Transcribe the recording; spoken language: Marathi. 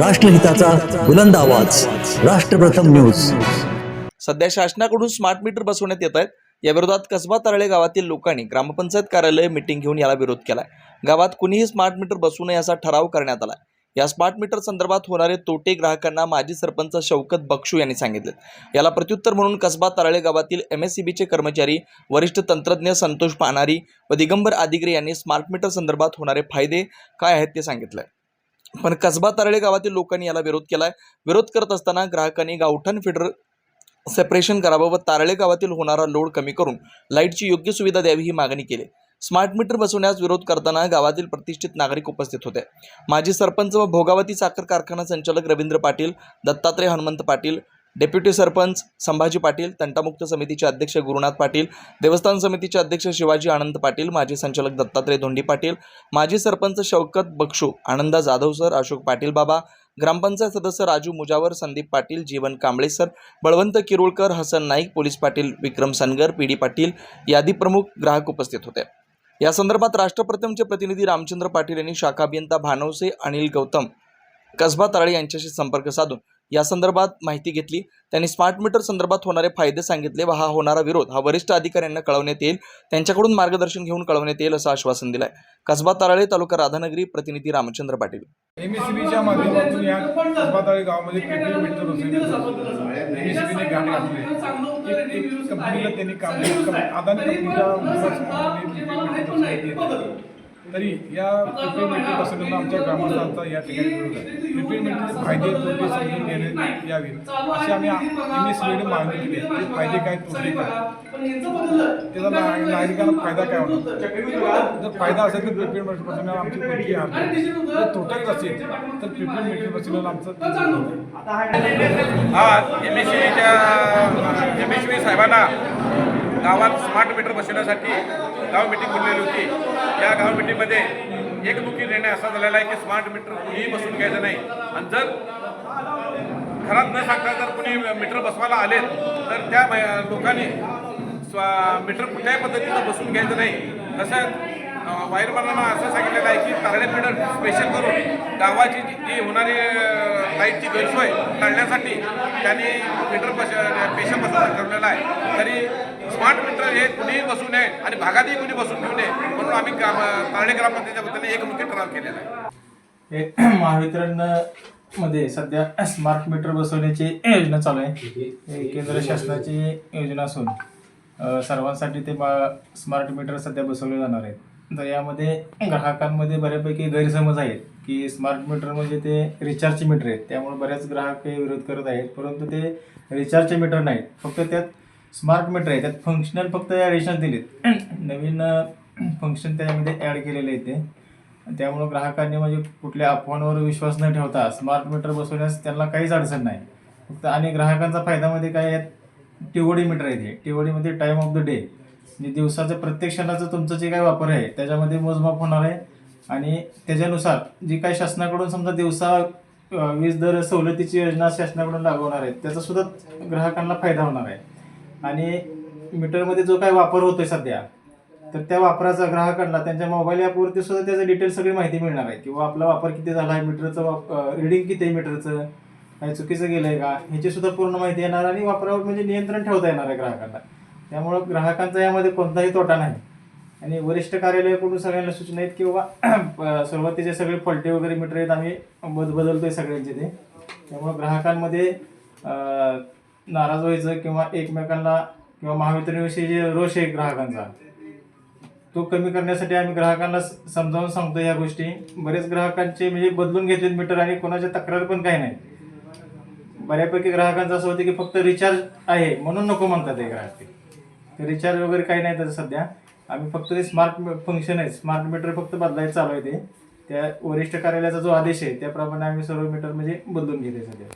राष्ट्रहिताचा बुलंद आवाज. राष्ट्रप्रथम न्यूज. सध्या शासनाकडून स्मार्ट मीटर बसवण्यात येत आहेत. या विरोधात कसबा तारळे गावातील लोकांनी ग्रामपंचायत कार्यालय मिटिंग घेऊन याला विरोध केलाय. गावात कुणीही स्मार्ट मीटर बसू नये असा ठराव करण्यात आला या स्मार्ट मीटर संदर्भात होणारे तोटे ग्राहकांना माजी सरपंच शौकत बक्षू यांनी सांगितले. याला प्रत्युत्तर म्हणून कसबा तारळे गावातील एम एस चे कर्मचारी वरिष्ठ तंत्रज्ञ संतोष पानारी व दिगंबर आदिगरे यांनी स्मार्ट मीटर संदर्भात होणारे फायदे काय आहेत ते सांगितलंय. पण कसबा तारळे गावातील लोकांनी याला विरोध केलाय. विरोध करत असताना ग्राहकांनी गावठण फिडर सेपरेशन करावं व तारळे गावातील होणारा लोड कमी करून लाईटची योग्य सुविधा द्यावी ही मागणी केली. स्मार्ट मीटर बसवण्यास विरोध करताना गावातील प्रतिष्ठित नागरिक उपस्थित होते. माजी सरपंच व भोगावती साखर कारखाना संचालक रवींद्र पाटील दत्तात्रय हनुमंत पाटील डेप्युटी सरपंच संभाजी पाटील तंटामुक्त समितीचे अध्यक्ष गुरुनाथ पाटील देवस्थान समितीचे अध्यक्ष शिवाजी आनंद पाटील माजी संचालक दत्तात्रय धोंडी पाटील माजी सरपंच शौकत बक्षू आनंदा जाधव सर अशोक पाटील बाबा ग्रामपंचायत सदस्य Raju Mujawar Sandeep Patil Jeevan Kamble sir Balwant Kirulkar Hasan Naik police Patil Vikram Sangar P D Patil यादी प्रमुख ग्राहक उपस्थित होते. या संदर्भात राष्ट्रप्रथमचे प्रतिनिधी रामचंद्र पाटील यांनी शाखा अभियंता भानवसे अनिल गौतम कसबा तराळे यांच्याशी संपर्क साधून या संदर्भात माहिती घेतली. त्यांनी स्मार्ट मीटर संदर्भात होणारे फायदे सांगितले. व हा होणारा विरोध हा वरिष्ठ अधिकाऱ्यांना कळवण्यात येईल. त्यांच्याकडून मार्गदर्शन घेऊन कळवण्यात येईल असं आश्वासन दिलंय. कसबा तारळे तालुका राधानगरी प्रतिनिधी रामचंद्र पाटील. माध्यमातून या कसबाताळी गावामध्ये पेट्रोल मीटर घातली. एक कंपनीला त्यांनी काम. अदानी कंपनीच्या तरी या प्रिपेड मीटर आमच्या ग्रामस्थांचा या ठिकाणी विरोध आहे प्रिपेड फायदे तोटे समजून घेण्यात यावेत. अशी आम्ही एम एस सी मागणी केली ते फायदे काय तोटे काय? त्याचा नागरिकांना फायदा काय होणार? जर फायदा असेल तर प्रिपेड मीटर बसवण्याला आमची कोणती आहे. जर तोटाच असेल तर प्रिपेड मीटर बसवण्याला आमचं आज एम एस एम एस साहेबांना गावात स्मार्ट मीटर बसवण्यासाठी गाव मिटिंग बोललेली होती. या गाव मिटिंगमध्ये एकमुखी निर्णय असा झालेला आहे की स्मार्ट मीटर कुणीही बसून घ्यायचं नाही. आणि जर घरात न सांगता जर कुणी मीटर बसवायला आले तर त्या लोकांनी स्व- मीटर कुठल्याही पद्धतीचं बसून घ्यायचं नाही. तसंच वायरमॅनांना असं सांगितलेलं आहे की तारडे मीटर स्पेशल करून गावाची जी होणारी लाईटची गैरसोय टाळण्यासाठी त्यांनी मीटर बस स्पेशल बसवणं आहे. तरी स्मार्ट मीटर हे कुणीही बसू नये आणि भागातही कुणी बसून घेऊ नये म्हणून आम्ही ग्राम तारडे ग्रामपंचायतीच्या वतीने एकमुखी ठराव केलेला आहे. हे महावितरणमध्ये सध्या स्मार्ट मीटर बसवण्याची योजना चालू आहे. केंद्र शासनाची योजना असून सर्वांसाठी ते स्मार्ट मीटर सध्या बसवले जाणार आहेत. तर यामध्ये ग्राहकांमध्ये बऱ्यापैकी गैरसमज आहेत की स्मार्ट मीटर म्हणजे ते रिचार्जचे मीटर आहेत. त्यामुळे बऱ्याच ग्राहक हे विरोध करत आहेत. परंतु ते रिचार्जचे मीटर नाहीत. फक्त त्यात स्मार्ट मीटर आहे. त्यात फंक्शनल फक्त ॲडिशनल दिलेत. नवीन फंक्शन त्याच्यामध्ये ॲड केलेले आहेत ते. त्यामुळं ग्राहकांनी म्हणजे कुठल्या अफवांवर विश्वास न ठेवता स्मार्ट मीटर बसवण्यास त्यांना काहीच अडचण नाही. फक्त आणि ग्राहकांचा फायद्यामध्ये म्हणजे काय? आहेत टीओडी मीटर आहे ते टिवडीमध्ये टाईम ऑफ द डे म्हणजे दिवसाचं प्रत्येक क्षणाचं तुमचं जे काय वापर आहे त्याच्यामध्ये मोजमाप होणार आहे. आणि त्याच्यानुसार जी काही शासनाकडून समजा दिवसा वीज दर सवलतीची योजना शासनाकडून लागवणार आहे त्याचा सुद्धा ग्राहकांना फायदा होणार आहे. आणि मीटरमध्ये जो काही वापर होतोय सध्या तर त्या वापराचा ग्राहकांना त्यांच्या मोबाईल ॲपवरती सुद्धा त्याचं डिटेल सगळी माहिती मिळणार आहे. किंवा आपला वापर किती झाला आहे मीटरचं वाप रिडिंग किती आहे मीटरचं काही चुकीचं गेलं आहे का ह्याची सुद्धा पूर्ण माहिती येणार आणि वापरावर म्हणजे नियंत्रण ठेवता येणार आहे ग्राहकांना. त्यामुळं ग्राहकांचा यामध्ये कोणताही तोटा नाही. आणि वरिष्ठ कार्यालयाकडून सगळ्यांना सूचना आहेत की बाबा सुरुवातीचे सगळे पलटे वगैरे मीटर आहेत आम्ही बद बदलतोय सगळ्यांचे ते. त्यामुळं ग्राहकांमध्ये नाराज व्हायचं किंवा एकमेकांना किंवा महावितरणविषयी जे रोष आहे ग्राहकांचा तो कमी करण्यासाठी आम्ही ग्राहकांना समजावून सांगतो या गोष्टी. बरेच ग्राहकांचे म्हणजे बदलून घेतलेत मीटर आणि कोणाच्या तक्रार पण काही नाही. बऱ्यापैकी ग्राहकांचं असं होतं की फक्त रिचार्ज आहे म्हणून नको म्हणतात ते ग्राहक. ते रिचार्ज वगैरे काही नाही त्याचं सध्या. आम्ही फक्त ते स्मार्ट फंक्शन आहे. स्मार्ट मीटर फक्त बदलायचं चालू आहे ते. त्या वरिष्ठ कार्यालयाचा जो आदेश आहे त्याप्रमाणे आम्ही सर्व मीटर म्हणजे बदलून घेते सध्या.